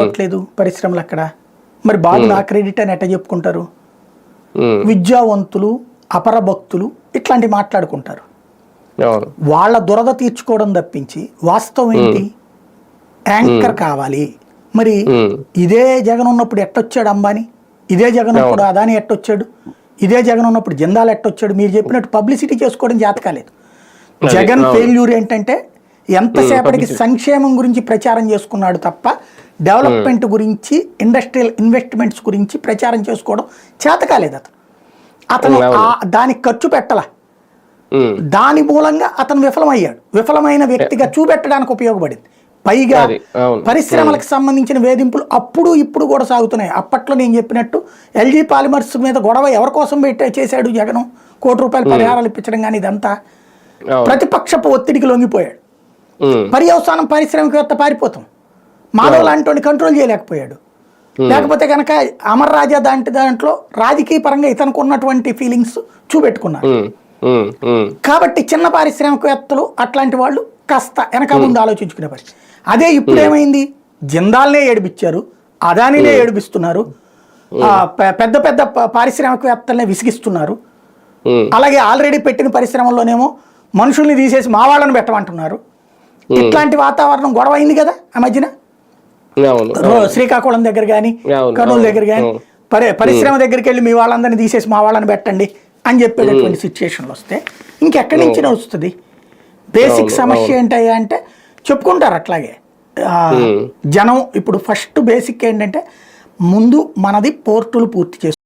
రావట్లేదు పరిశ్రమలు అక్కడ. మరి బాబు నా క్రెడిట్ అని ఎట్ట చెప్పుకుంటారు? విద్యావంతులు అపర భక్తులు ఇట్లాంటి మాట్లాడుకుంటారు. వాళ్ళ దురద తీర్చుకోవడం తప్పించి వాస్తవం ఏంటి? యాంకర్ కావాలి. మరి ఇదే జగన్ ఉన్నప్పుడు ఎట్టొచ్చాడు అంబానీ? ఇదే జగన్ ఉన్నప్పుడు అదాని ఎట్టొచ్చాడు? ఇదే జగన్ ఉన్నప్పుడు జిందాల్ ఎట్టొచ్చాడు? మీరు చెప్పినట్టు పబ్లిసిటీ చేసుకోవడం జాత కాలేదు అది, జగన్. ఫెయిల్యూర్ ఏంటంటే ఎంతసేపటికి సంక్షేమం గురించి ప్రచారం చేసుకున్నాడు తప్ప డెవలప్మెంట్ గురించి ఇండస్ట్రియల్ ఇన్వెస్ట్మెంట్స్ గురించి ప్రచారం చేసుకోవడం చేత కాలేదు అతను అతను దానికి ఖర్చు పెట్టాల. దాని మూలంగా అతను విఫలమయ్యాడు. విఫలమైన వ్యక్తిగా చూపెట్టడానికి ఉపయోగపడింది. పైగా. పరిశ్రమలకు సంబంధించిన వేధింపులు అప్పుడు ఇప్పుడు కూడా సాగుతున్నాయి. అప్పట్లో నేను చెప్పినట్టు ఎల్జీ పాలిమర్స్ మీద గొడవ ఎవరి కోసం పెట్టే చేశాడు జగన్? కోటి రూపాయల పరిహారాలు ఇప్పించడం కానీ ఇదంతా ప్రతిపక్షపు ఒత్తిడికి లొంగిపోయాడు. పర్యవసానం పారిశ్రామికవేత్త పారిపోతాం. మాధవ్ లాంటి కంట్రోల్ చేయలేకపోయాడు. లేకపోతే కనుక అమర్ రాజా దాంటి దాంట్లో రాజకీయ పరంగా ఇతనికి ఉన్నటువంటి ఫీలింగ్స్ చూపెట్టుకున్నారు. ఉమ్, ఉమ్, ఉమ్, కాబట్టి చిన్న పారిశ్రామికవేత్తలు అట్లాంటి వాళ్ళు కాస్త వెనక ముందు ఆలోచించుకునే పరిస్థితి. అదే ఇప్పుడు ఏమైంది? జిందాల్నే ఏడిపించారు. అదానినే ఏడిపిస్తున్నారు. పెద్ద పెద్ద పారిశ్రామికవేత్తల్ని విసిగిస్తున్నారు. అలాగే ఆల్రెడీ పెట్టిన పరిశ్రమల్లోనేమో మనుషుల్ని తీసేసి మా వాళ్ళని పెట్టమంటున్నారు. ఇట్లాంటి వాతావరణం గొడవ అయింది కదా ఆ మధ్యన? శ్రీకాకుళం దగ్గర కానీ కర్నూలు దగ్గర కానీ. పరి పరిశ్రమ దగ్గరికి వెళ్ళి మీ వాళ్ళందరినీ తీసేసి మా వాళ్ళని పెట్టండి అని చెప్పేటటువంటి సిచ్యుయేషన్లు వస్తే ఇంకెక్కడి నుంచి వస్తుంది. బేసిక్ సమస్య ఏంటయ్యా అంటే చెప్పుకుంటారు అట్లాగే. ఆ, జనం ఇప్పుడు ఫస్ట్ బేసిక్ ఏంటంటే ముందు మనది పోర్టులు పూర్తి చేసు